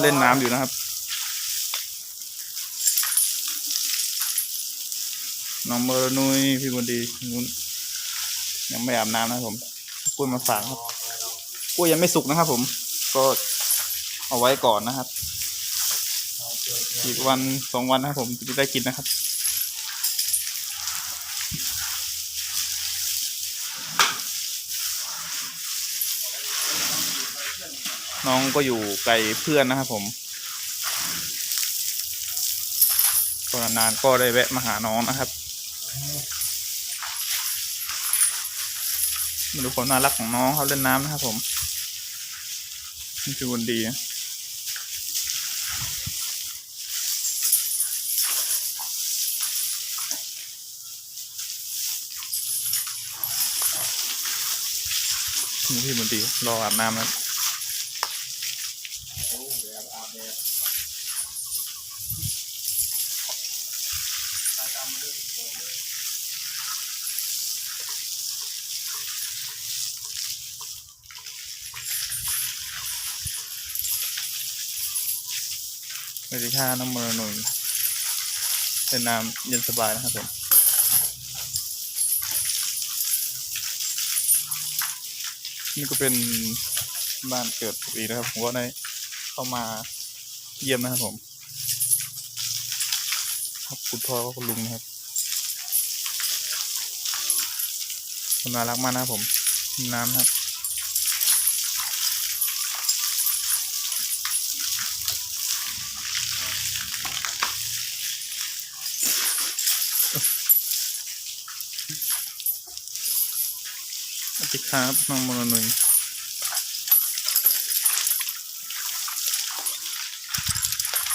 เล่นน้ำอยู่นะครับ น้องเมรนุยพี่บุญดีนุ้นยังไม่อาบน้ำนะผมกล้วยมาฝากครับกล้วยยังไม่สุกนะครับ ผม ก็เอาไว้ก่อนนะครับ อีกวันสองวันนะครับผมจะได้กินนะครับ น้องก็อยู่ไกลเพื่อนนะครับผมก็นานก็ได้แวะมาหาน้องนะครับมาดูความน่ารักของน้องเขาเล่นน้ำนะครับผมนี่คือวันดีนะนี่พี่บุญดีรออาบน้ำนะ สวัสดีค่ะน้องมรนุนเป็นน้ำเย็นสบายนะครับผมนี่ก็เป็นบ้านเกิดผมเองนะครับ ผมก็ได้เข้ามาเยี่ยมนะครับผมครับคุณพ่อกับคุณลุงนะครับนน่ารักมากนะครับผม น้ำครับ สวัสดีครับน้องมรนุย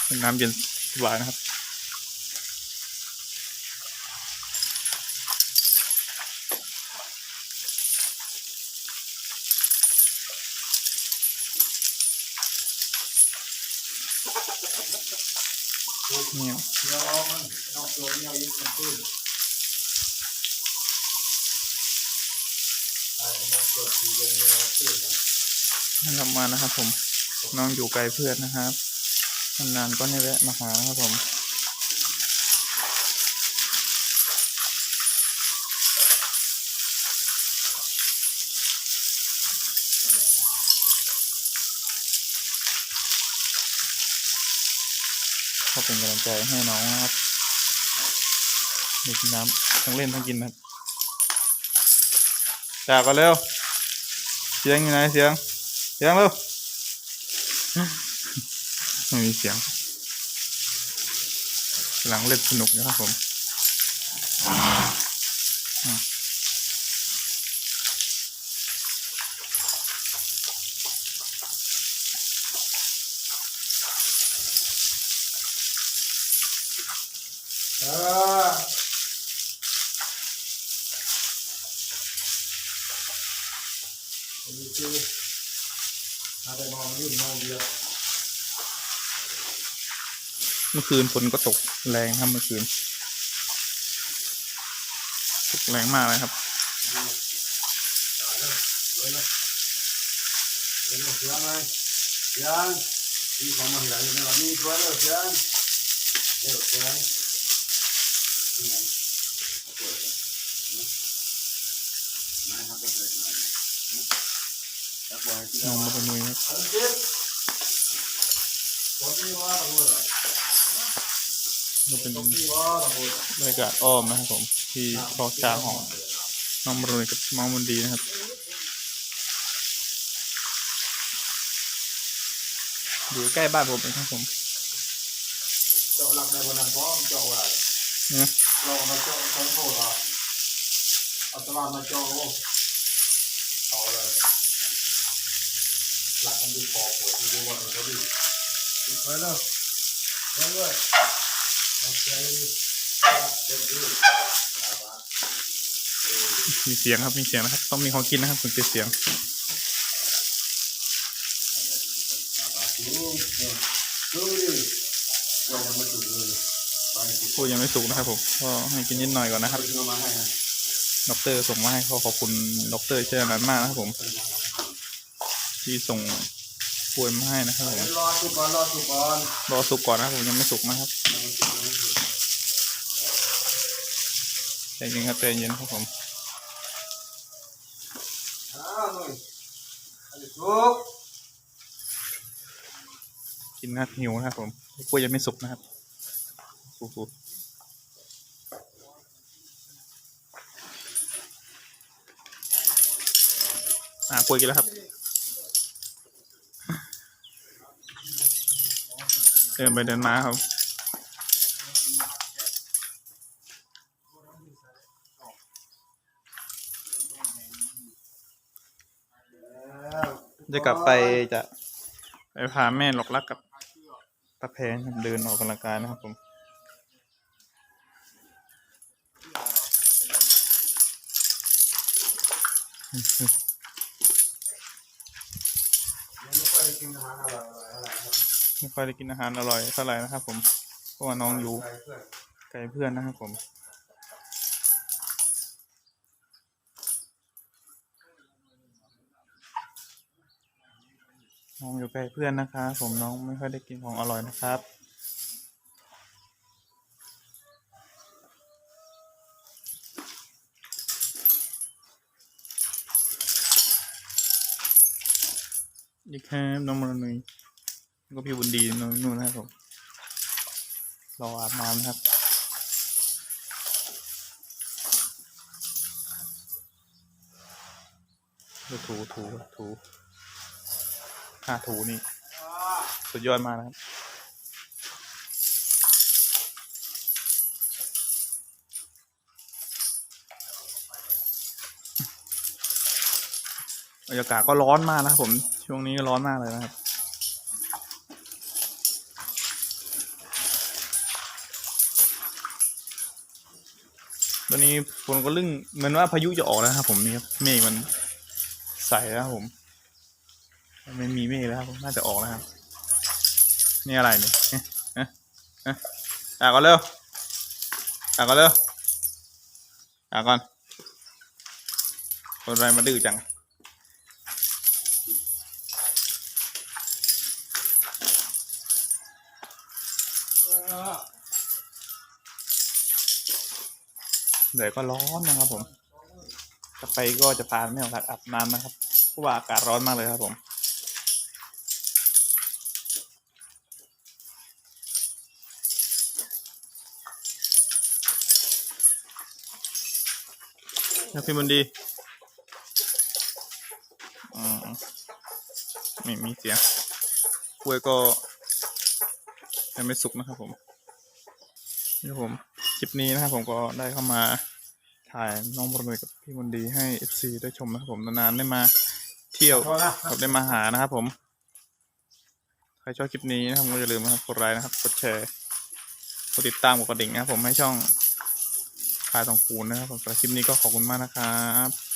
เป็นน้ำเย็นสบายนะครับเนี่ย เดี๋ยวเอามันนอกตัวนี้เอายิงกันตื้นไอ้ นั่นนะครับมานะครับผมน้องอยู่ไกลเพื่อนนะครับนานๆก็ไม่แวะมาหานะครับผมก็เป็นกำลังใจให้น้องนะครับเด็กน้ำทั้งเล่นทั้งกินนะครับจากกันเร็ว เสียงอยู่ไหนเสียง เสียงเร็วไม่มีเสียงกำลังเล่นสนุกนะครับผม ดูสิอาจจะมองยื่นมองเดียวเมื่อคืนฝนก็ตกแรงครับเมื่อคืนตกแรงมากเลยครับเลยนะเลยนะเสียงไงเสียงมีของมาใหญ่ในแบบนี้ด้วยเลยเสียงเดี๋ยวเสียงที่ไหนเปิดเลยนะนะครับ น้เราองมามาเป็นมือครับอันนี้ตอนนี้ว่าเราเลยก็เป็นตอนนี้ว่าเราเลยบรรยากาศอ้อมนะครับผม ที่คลองช้างของน้องมารุยกับน้องมันดีนะครับอยู่ใกล้บ้านผมเองครับผมเจาะหลักในวันนั้นก็เจาะอะไรเนี่ยเรามาเจาะทั้งโทษอะอัตรามาเจาะโอ้เอาเลย หลักมันดูพอปวดดูวันนี้ก็ดีดีไปแล้วไปเลยโอเคเดี๋ยวดูมีเสียงครับมีเสียงนะครับ ต้องมีของกินนะครับถึงจะเสียงดูดูดิเรามันมาจุดเลยไปจุดพูดยังไม่สุกนะครับผมก็ให้กินนิดหน่อยก่อนนะครับด็อกเตอร์ส่งมาให้ขอขอบคุณด็อกเตอร์เช่นนั้นมากนะครับผม ที่ส่งกล้วยมาให้นะครับผมรอสุกก่อนรอสุกก่อนรอสุกก่อนนะครับผมยังไม่สุกนะครับใจเย็นครับใจเย็นครับผมอ้าวหน่อยอันนี้สุกกินนะครับหิวนะครับผมกล้วยยังไม่สุกนะครับโอ้โหอ่ากล้วยกินแล้วครับ เดินไปเดินมาครับแล้วจะกลับไปจะไปพาแม่หลอกลักกับตาแพงครับเดินออกกำลังกายนะครับผมยังไม่ค่อยได้กินอาหารอร่อยๆเท่าไหร่ครับ ไม่ค่อยได้กินอาหารอร่อยเท่าไหร่นะครับ ผมเพราะว่าน้องอยู่ไกลเพื่อนนะครับผมน้องอยู่ใกล้เพื่อนนะคะ ผมน้องไม่ค่อยได้กินของอร่อยนะครับนี่ครับน้องมรนุย ก็พี่บุญดีนู่นนะครับผมรออาบน้ำนะครับถูถูถูถูห้าถูนี่ สุดยอดมากนะครับบรรยากาศก็ร้อนมากนะครับผม ช่วงนี้ก็ร้อนมากเลยนะครับ ตอนนี้ฝนก็ลึ่งเหมือนว่าพายุจะออกแล้วครับ ผมนี่ครับเมฆมันใสแล้วครับผมไม่มีเมฆแล้วครับน่าจะออกแล้วครับ นี่อะไรเนี่ยเอ๊ะเอ๊ะอะก่อนเร็วอะก่อนเร็วอะก่อนคนอะไรมาดื้อจัง เดี๋ยวก็ร้อนนะครับผมจะไปก็จะพาแม่ของทักอาบน้ำนะครับ เพราะว่าอากาศร้อนมากเลยครับผมนะพี่บุญดีอืมไม่มีเสียงกล้วยก็ยังไม่สุกนะครับผมนี่ผมค ลิปนี้นะครับผมก็ได้เข้ามาถ่ายน้องบรนุยกับพี่บุญดีให้ FC ได้ชมนะครับผมนานๆได้มาเที่ยวขอโทษนะครับได้มาหานะครับผมใครชอบคลิปนี้นะครับก็อย่าลืมนะครับกดไลค์นะครับกดแชร์กดติดตามกดกระดิ่งนะครับผมให้ช่องคายทองคูณนะครับผมสำหรับคลิปนี้ก็ขอบคุณมากนะครับ